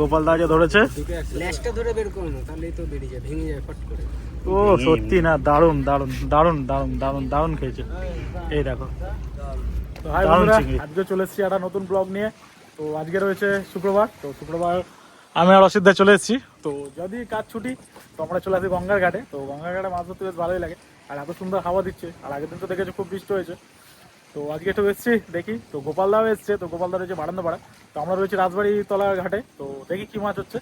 গোপাল দা যে ধরেছে? ল্যাসটা ধরে বের করো না তাহলেই তো বেরিয়ে যায় ভেঙে যায় ফট করে। ও সত্যি না দারুণ দারুণ দারুণ দারুণ দারুণ দারুণ খেয়েছে। এই দেখো। তো হাই বন্ধুরা আজকে চলে এসেছি একটা নতুন ব্লগ নিয়ে। তো আজকে রয়েছে শুক্রবার তো শুক্রবার আমি আর অসিদ্ধা চলে এসেছি। তো যদি কাজ ছুটি তো আমরা চলে আসি গঙ্গার ঘাটে। তো গঙ্গার ঘাটে মাছ ধরতে বেশ ভালোই লাগে। আর এত সুন্দর হাওয়া দিচ্ছে। আর আগের দিন তো দেখেছ খুব বৃষ্টি হয়েছে। তো আজকে একটু এসেছি, দেখি। তো গোপালদাও এসছে, তো গোপালদা রয়েছে বারান্দাপাড়া তো আমরা রয়েছি রাজবাড়ি তলা ঘাটে, তো দেখি কি মাছ হচ্ছে।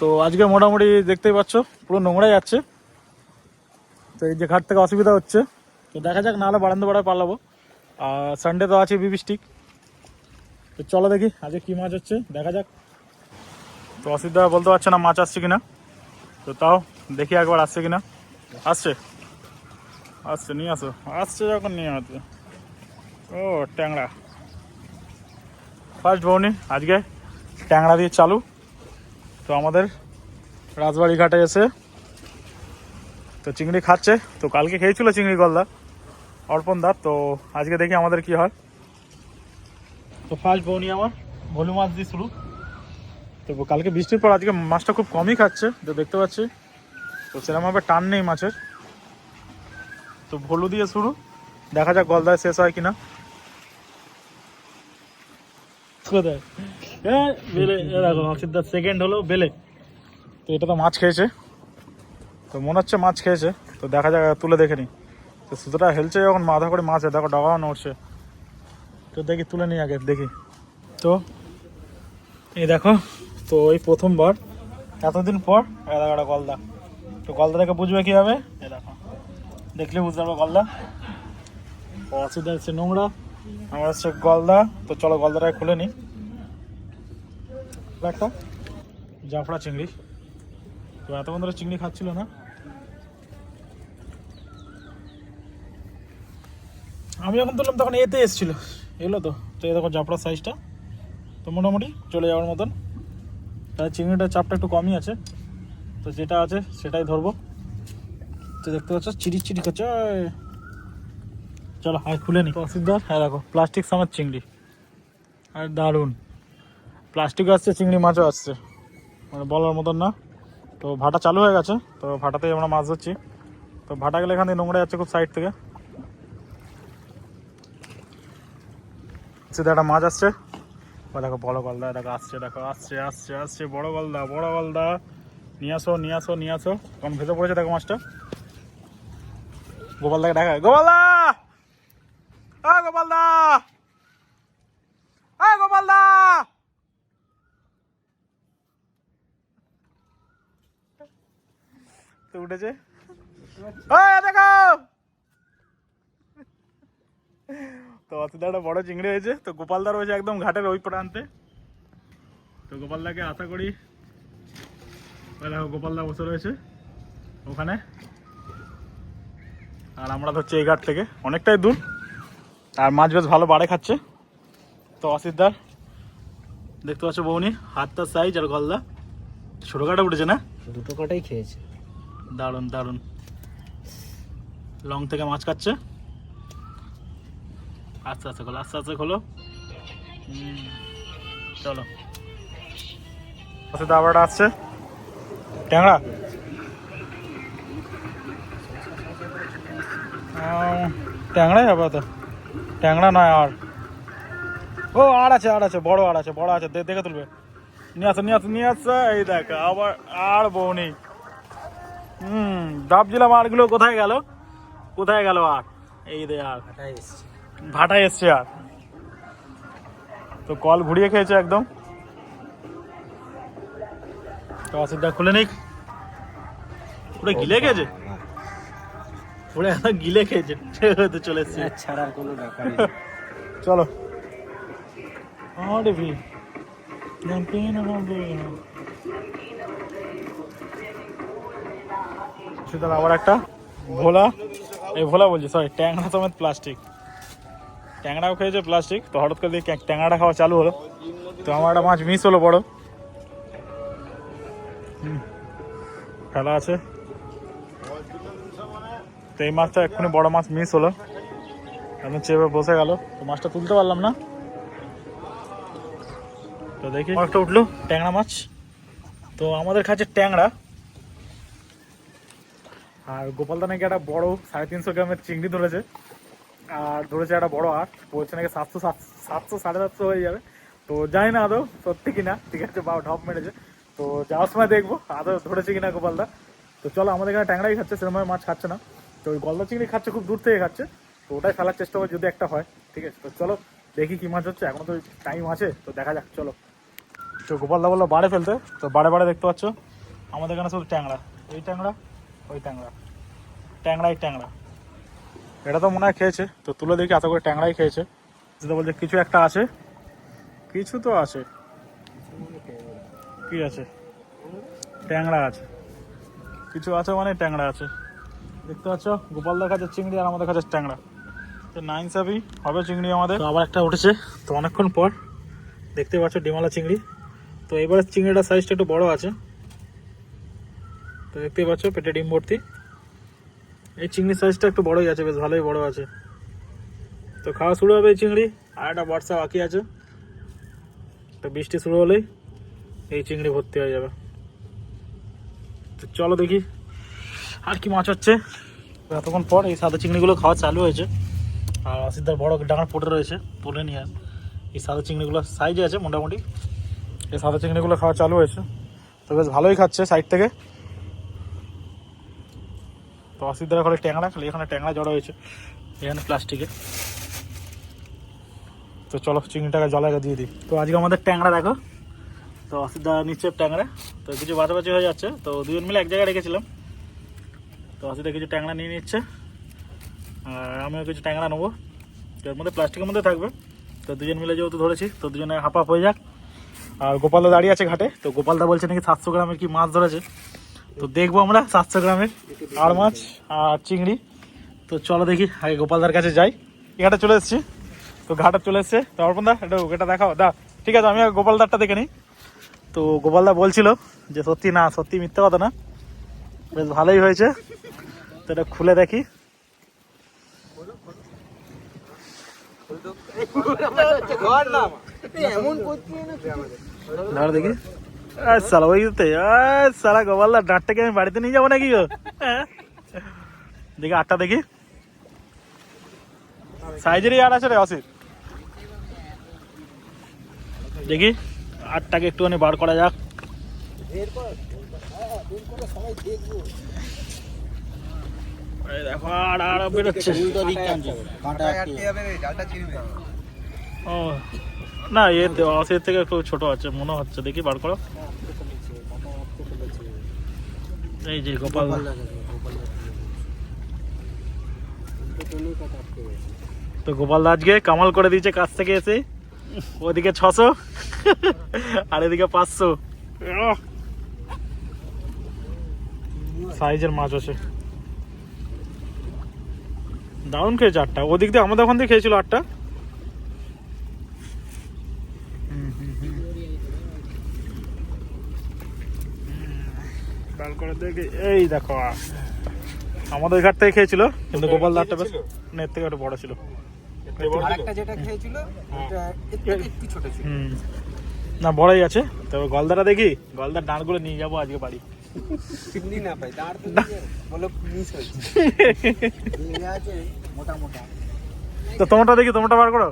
তো আজকে মোটামুটি দেখতেই পাচ্ছ, পুরো নোংরাই যাচ্ছে তো এই যে ঘাট থেকে অসুবিধা হচ্ছে। তো দেখা যাক, নাহলে বারান্দা বাড়ায় পালাবো। আর সানডে তো আছে বিবি স্টিক তো চলো দেখি, আজকে কি মাছ হচ্ছে, দেখা যাক। তো অসুবিধা বলতে পারছে না মাছ আসছে কিনা। তো তাও দেখি একবার আসছে কিনা। আসছে? আসছে, নিয়ে আসো। আসছে যখন, নিয়ে আসবে ও, ট্যাংরা। ফার্স্ট বৌনি, আজকে ট্যাংরা দিয়ে চালু। তো আমাদের রাজবাড়ি ঘাটে এসে তো চিংড়ি খাচ্ছে। তো কালকে খেয়েছিল চিংড়ি গলদা, অর্পণ দা। তো আজকে দেখি আমাদের কি হয়। তো ফার্স্ট বৌনি আমার, ভলু মাছ দিয়ে শুরু। তো কালকে বৃষ্টির পর আজকে মাছটা খুব কমই খাচ্ছে, তো দেখতে পাচ্ছি। তো সেরকমভাবে টান নেই মাছের। তো ভলু দিয়ে শুরু, দেখা যাক গলদায় শেষ হয় কিনা। কোথায়? এ, বেলে দেখো অসিদ্ধার সেকেন্ড বেলে। তো এটা তো মাছ খেয়েছে। তো মনে হচ্ছে মাছ খেয়েছে। তো দেখা তুলে দেখে তো সুতোটা হেলছে যখন করে মাছ দেখো নড়ছে। তো দেখি তুলে নিই আগে দেখি। তো এই দেখো তো প্রথমবার এতদিন পর গলদা। তো গলদা দেখে বুঝবে কি হবে এ দেখো। দেখলে বুঝতে পারব গলদা। হচ্ছে নোংরা। আমার হচ্ছে গলদা, তো চলো গলদাটা খুলে একটা জাফরা চিংড়ি। তো এতক্ষণ ধরে চিংড়ি খাচ্ছিল না। আমি যখন তুললাম তখন এতে এসেছিল। এলো তো তো এই দেখো জাফরার সাইজটা তো মোটামুটি চলে যাওয়ার মতন। তাহলে চিংড়িটার চাপটা একটু কমই আছে। তো যেটা আছে সেটাই ধরবো। তো দেখতে পাচ্ছ চিড়ি চিড়ি ওই। চলো আর খুলে নি। অসুবিধার হ্যাঁ দেখো প্লাস্টিক সামের চিংড়ি। আর দারুণ। প্লাস্টিকও আসছে চিংড়ি মাছও আসছে। মানে বলার মতন না। তো ভাটা চালু হয়ে গেছে তো ভাটাতেই আমরা মাছ ধরছি। তো ভাটা গেলে এখান থেকে নোংরা যাচ্ছে খুব সাইড থেকে। সিধা একটা মাছ আসছে। ও দেখো বড় গলদা দেখো আসছে দেখো আসছে আসছে আসছে বড় গলদা বড় গলদা। নিয়ে আসো নিয়ে আসো নিয়ে আসো। কোন ভেতর পড়েছে দেখো মাছটা? গোপালদাকে দেখা গোপালদা আ গোপালদা আ গোপালদা তো উঠেছে। দেখো! তো একটা বড় চিংড়ি হয়েছে। তো গোপালদা রয়েছে একদম ঘাটের ওই প্রান্তে। তো গোপালদাকে আশা করি দেখো গোপালদা বসে রয়েছে ওখানে। আর আমরা ধরছি এই ঘাট থেকে, অনেকটাই দূর। আর মাছ বেশ ভালো বাড়ে খাচ্ছে। তো অসিদ্দার দেখতে পাচ্ছ বৌনি, হাতটা সাইজ আর গলদা। ছোটো কাটা উঠেছে না? দুটো কাটাই খেয়েছে। দারুণ দারুণ। লং থেকে মাছ কাটছে আস্তে আস্তে খোলো আস্তে আস্তে খোলো। চলো। আচ্ছা দাবাটা আসছে। ট্যাংরা? ট্যাংরাই হবে তো। ট্যাংরা নয় আর ও আর আছে আর আছে বড় আর আছে বড় আছে দে- দেখে তুলবে। নিয়ে আসো নিয়ে আসো নিয়ে আসো। এই দেখ আবার আর বউনি হুম ডাবজিলা মারগুলো কোথায় গেল? কোথায় গেল আর? এই দে আর। ভাটায় এসছে। আর। তো কল ঘুরিয়ে খেয়েছে একদম। তো অসুবিধা খুলে নিক। পুরো গিলে খেয়েছে? পুরো একদম গিলে খেয়েছে। তো চলে এসছে। কোনো ব্যাপার চলো। আরে ভি। ল্যাম্পিন হবে সুতরাং আবার একটা ভোলা, এই ভোলা বলছি সরি ট্যাংরা সমেত প্লাস্টিক ট্যাংরাও খেয়েছে প্লাস্টিক তো হঠাৎ করে দেখি ট্যাংরাটা খাওয়া চালু হলো। তো আমার একটা মাছ মিস হলো বড়। ফেলা আছে। তো এই মাছটা এক্ষুনি বড় মাছ মিস হলো। এখন চেপে বসে গেল। তো মাছটা তুলতে পারলাম না। তো দেখি। একটা উঠল? ট্যাংরা মাছ। তো আমাদের কাছে ট্যাংরা। আর গোপালদা নাকি একটা বড় সাড়ে তিনশো গ্রামের চিংড়ি ধরেছে। আর ধরেছে একটা বড় আট বলছে নাকি সাতশো সাতশো সাড়ে সাতশো হয়ে যাবে। তো জানি না আদৌ সত্যি কিনা। ঠিক আছে বা ঢপ মেরেছে। তো যাওয়ার সময় দেখব আদৌ ধরেছে কিনা গোপালদা। তো চলো আমাদের এখানে ট্যাংরাই খাচ্ছে সেরকম মাছ খাচ্ছে না। তো ওই গলদা চিংড়ি খাচ্ছে খুব দূর থেকে খাচ্ছে। তো ওটাই ফেলার চেষ্টা করে যদি একটা হয়। ঠিক আছে তো চলো দেখি কি মাছ হচ্ছে। এখনও তো টাইম আছে তো দেখা যাক চলো। তো গোপালদা বলল, বাড়ে ফেলতে। তো বাড়ে বাড়ে দেখতে পাচ্ছ, আমাদের এখানে শুধু ট্যাংরা। এই ট্যাংরা, ওই ট্যাংরা। ট্যাংরাই ট্যাংরা। এটা তো মনে হয় খেয়েছে, তো তুলে দেখি, এত করে ট্যাংরাই খেয়েছে। যেটা বলছে, কিছু একটা আছে? কিছু তো আছে। কি আছে? ট্যাংরা আছে। কিছু আছে মানে ট্যাংরা আছে। দেখতে পাচ্ছ গোপালদার কাছে চিংড়ি আর আমাদের কাছে ট্যাংরা। তো নাইন সাবি হবে চিংড়ি আমাদের। আবার একটা উঠেছে, তো অনেকক্ষণ পর দেখতে পাচ্ছ ডিমালা চিংড়ি। তো এবারে চিংড়িটার সাইজটা একটু বড় আছে। তো দেখতেই পাচ্ছ, পেটে ডিম ভর্তি। এই চিংড়ির সাইজটা একটু বড়ই আছে, বেশ ভালোই বড় আছে। তো খাওয়া শুরু হবে এই চিংড়ি, আর একটা বর্ষা বাকি আছে। তো বৃষ্টি শুরু হলেই এই চিংড়ি ভর্তি হয়ে যাবে। তো চলো দেখি আর কি মাছ হচ্ছে। এতক্ষণ পর এই সাদা চিংড়িগুলো খাওয়া চালু হয়েছে। আর অসিদ্ধার বড় ডাঙার পড়ে রয়েছে, তুলে নিয়ে এই সাদা চিংড়িগুলো সাইজে আছে মোটামুটি। এই সাদা চিংড়িগুলো খাওয়া চালু হয়েছে। তো বেশ ভালোই খাচ্ছে সাইড থেকে। তো অসিদ্ধার ঘরে ট্যাংরা, খালি এখানে ট্যাংরা জড়ো হয়েছে, এখানে প্লাস্টিকে। তো চলো চিংড়িটাকে জলে দিয়ে দিই। তো আজকে আমাদের ট্যাংরা দেখো। তো অসিদ্ধা নিচ্ছে ট্যাংরা। তো কিছু বাছাবাছি হয়ে যাচ্ছে। তো দুজন মিলে এক জায়গায় রেখেছিলাম। তো অসিদ্ধা কিছু ট্যাংরা নিয়ে নিচ্ছে। আর আমিও কিছু ট্যাংরা নেব। তো এর মধ্যে প্লাস্টিকের মধ্যে থাকবে। তো দুজন মিলে যেহেতু ধরেছি, তো দুজনে হাফ হাফ হয়ে যাক। আর গোপালদা দাঁড়িয়ে আছে ঘাটে। তো গোপালদা বলছে নাকি সাতশো গ্রামের কি মাছ ধরেছে? তো দেখব আমরা সাতশো গ্রামের আর মাছ আর চিংড়ি। তো চলো দেখি, আগে গোপালদার কাছে যাই। এখানে চলে এসেছি। তো ঘাটে চলে এসছে। তো অর্পণ দা, এটা এটা দেখাও। দা, ঠিক আছে, আমি গোপালদারটা দেখে নিই। তো গোপালদা বলছিল যে সত্যি না, সত্যি মিথ্যে কথা না। বেশ ভালোই হয়েছে। তো এটা খুলে দেখি। এমন করছি না ধর দেখি। আর সালা ওই তো আর সালা গোপালদা ডাঁটটাকে আমি বাড়িতে নিয়ে যাব নাকি গো? হ্যাঁ? দেখি আটটা দেখি। সাইজেরই আট আছে রে অসিত। দেখি আটটাকে একটুখানি বার করা যাক। দেখো আর আর বেরোচ্ছে। ও। না, এ অসিত থেকে একটু ছোট আছে, মনে হচ্ছে, দেখি বার করো। এই যে গোপাল তো গোপাল আজকে কামাল করে দিয়েছে কাছ থেকে এসে। ওদিকে ছশো, আর এদিকে পাঁচশো। সাইজের মাছ আছে। দারুণ খেয়েছে আটটা। ওদিক দিয়ে আমাদের ওখান থেকে খেয়েছিল আটটা হুম, হুম, হুম। বার করে দেখে। এই দেখো আমাদের ঘাট থেকে খেয়েছিল কিন্তু গোপাল দাঁড়টা বেশ না, এর থেকে একটু বড় ছিল। আরেকটা যেটা খেয়েছিল ওটা এর থেকে একটু ছোট ছিল। হুম। না বড়ই আছে। তবে গলদাটা দেখি গলদার ডাঁটগুলো নিয়ে যাব আজকে বাড়ি। না পাই তো বলো মিস হয়েছে। আছে মোটা মোটা। তো তোমারটা দেখি তোমারটা বার করো।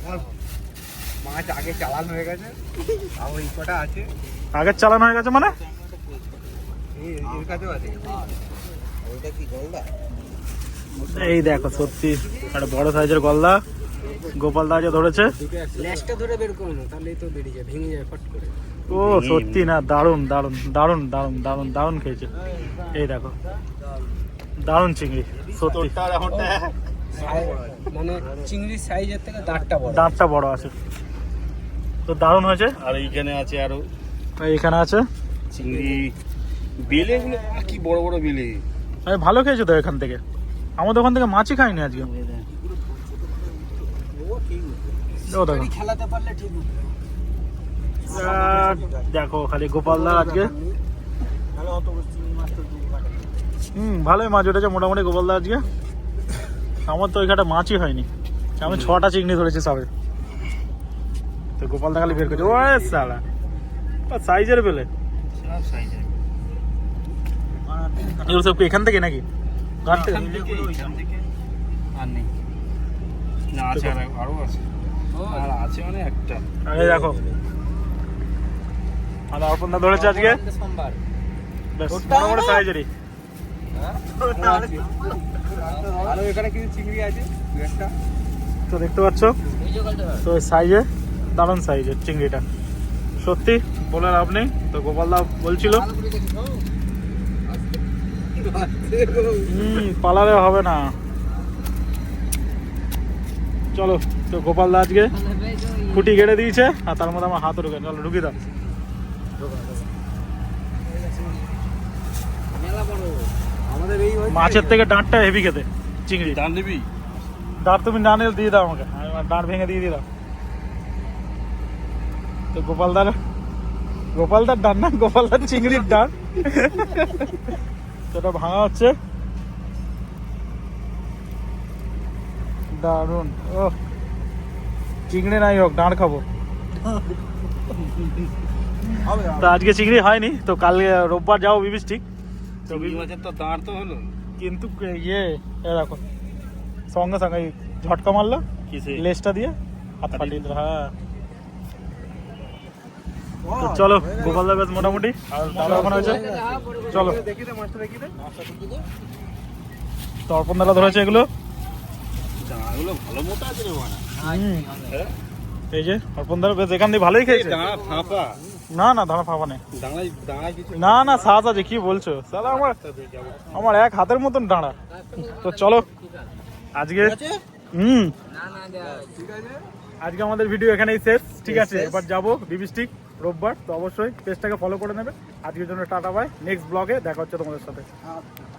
আমার মাছ আগে চালান হয়ে গেছে। আর ওই কটা আছে। আগের চালানো হয়ে গেছে মানে? এই- এর কাছেও আছে। ওইটা কি গলদা এই দেখো সত্যি একটা বড় সাইজের গলদা। গোপাল দা যে ধরেছে। ধরে বের করো না তাহলেই তো বেরিয়ে যায় ভেঙে যায় ফট করে। ও সত্যি না দারুণ দারুণ দারুণ দারুণ দারুণ দারুণ খেয়েছে। এই দেখো দারুণ চিংড়ি সত্যি। মানে চিংড়ির সাইজের থেকে দাঁতটা বড়। দাঁতটা বড় আছে। তো দারুণ হয়েছে। আর এইখানে আছে আরও এখানে আছে? চিংড়ি। বেলে গুলো কি বড় বড় বেলে। আমি ভালো খেয়েছো তো এখান থেকে। আমাদের ওখান থেকে মাছই খাইনি আজকে। দেখো খেলাতে পারলে ঠিক দেখো খালি গোপালদা আজকে। হুম ভালোই মাছ উঠেছে মোটামুটি গোপালদা আজকে। আমার তো ওইখানে মাছই হয়নি। আমি ছটা চিংড়ি ধরেছি সবে। তো গোপালদা খালি বের করছে। ও সালা সাইজের বেলে সব সাইজের এগুলো সব এখান থেকে নাকি? ঘাট থেকে? এখান থেকে আর নেই। না আছে আর আরও আছে। আর আছে মানে একটা। আরে দেখো। আর অর্পণদা ধরেছে আজকে? সোমবার। বেশ বড় বড় সাইজেরই আর এখানে কিছু চিংড়ি আছে দু তো দেখতে পাচ্ছ? তো সাইজে দারুণ সাইজের চিংড়িটা। সত্যি বলে লাভ নেই। তো গোপালদা বলছিল হুম পালারে হবে না। চলো তো গোপালদা আজকে খুঁটি কেটে দিয়েছে আর তার মধ্যে আমার হাত ঢুকে চলো ঢুকি দাও। মাছের থেকে ডাঁটটা হেভি খেতে চিংড়ি। ডাঁট দিবি ডাঁট তুমি না নিলে দিয়ে দাও আমাকে আমি ডাঁট ভেঙে দিয়ে দিলাম তো গোপালদার গোপালদার ডান না গোপালদার চিংড়ির ডান। সেটা ভাঙা হচ্ছে। দারুণ ও চিংড়ি নাই হোক ডাঁট খাব। তো আজকে চিংড়ি হয়নি তো কালকে রোববার যাও তো মাছের তো দাঁড় তো হলো। কিন্তু ইয়ে দেখো সঙ্গে সঙ্গে ঝটকা মারলো লেজটা দিয়ে হাত দিল হ্যাঁ। তো চলো। গোপালদা বেশ মোটামুটি। আর দাদা ওখানে হয়েছে? চলো। দেখি দে মাছটা দেখি দে তো। অর্পণ দাদা ধরেছে এগুলো? হ্যাঁ এই যে অর্পণ দাদা বেশ এখান দিয়ে ভালোই খেয়েছে। না না দাঁড়া ফাঁপা নেই। না না সাজ আছে কি বলছো? আমার আমার এক হাতের মতন দাঁড়া। তো চলো আজকে হুম। আজকে আমাদের ভিডিও এখানেই শেষ। ঠিক আছে। এবার যাব বিবিস্টিক। রোববার, তো অবশ্যই পেজটাকে ফলো করে নেবে। আজকের জন্য টাটা বাই নেক্সট ব্লগে দেখা হচ্ছে তোমাদের সাথে। আচ্ছা।